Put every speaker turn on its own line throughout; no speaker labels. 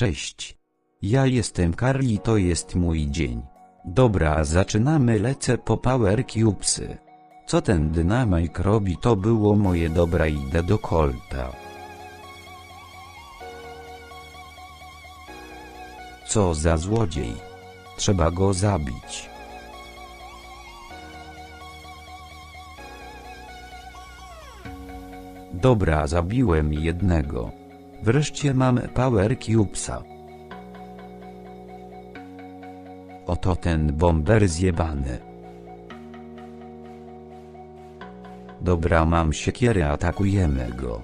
Cześć. Ja jestem Karli to jest mój dzień. Dobra zaczynamy lecę po Power Cubesy. Co ten dynamik robi to było moje dobra idę do Colta. Co za złodziej. Trzeba go zabić. Dobra zabiłem jednego. Wreszcie mam Power Cubesa. Oto ten bomber zjebany. Dobra mam siekierę atakujemy go.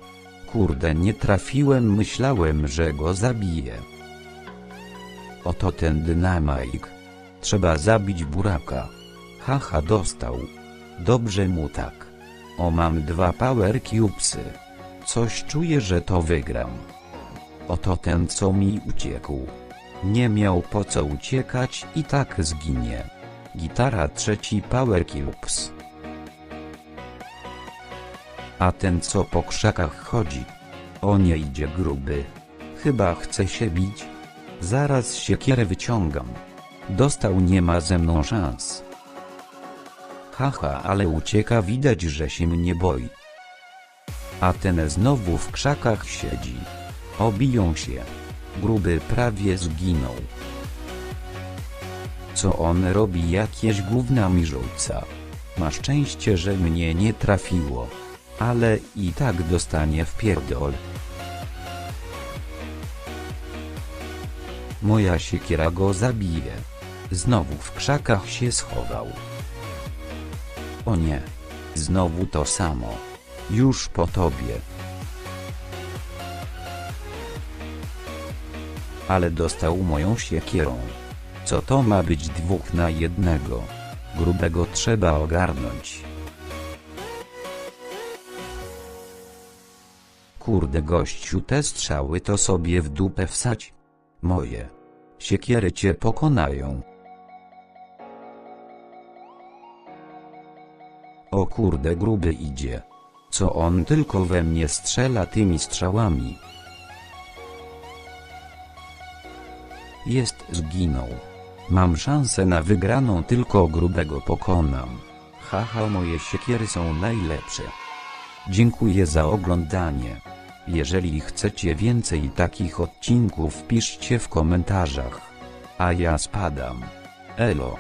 Kurde nie trafiłem myślałem że go zabiję. Oto ten dynamik. Trzeba zabić buraka. Haha dostał. Dobrze mu tak. O mam dwa power cubesy. Coś czuję że to wygram. Oto ten co mi uciekł. Nie miał po co uciekać i tak zginie. Gitara trzeci power cubes. A ten co po krzakach chodzi. O nie idzie gruby. Chyba chce się bić. Zaraz siekierę wyciągam. Dostał nie ma ze mną szans. Haha, ale ucieka widać, że się mnie boi. A ten znowu w krzakach siedzi. Obiją się. Gruby prawie zginął. Co on robi jakieś gówna mi rzuca. Ma szczęście, że mnie nie trafiło. Ale i tak dostanie w pierdol. Moja siekiera go zabije. Znowu w krzakach się schował. O nie. Znowu to samo. Już po tobie. Ale dostał moją siekierą. Co to ma być dwóch na jednego? Grubego trzeba ogarnąć. Kurde gościu te strzały to sobie w dupę wsać. Moje. Siekiery cię pokonają. O kurde gruby idzie. Co on tylko we mnie strzela tymi strzałami. Jest zginął. Mam szansę na wygraną tylko grubego pokonam. Haha moje siekiery są najlepsze. Dziękuję za oglądanie. Jeżeli chcecie więcej takich odcinków piszcie w komentarzach. A ja spadam. Elo.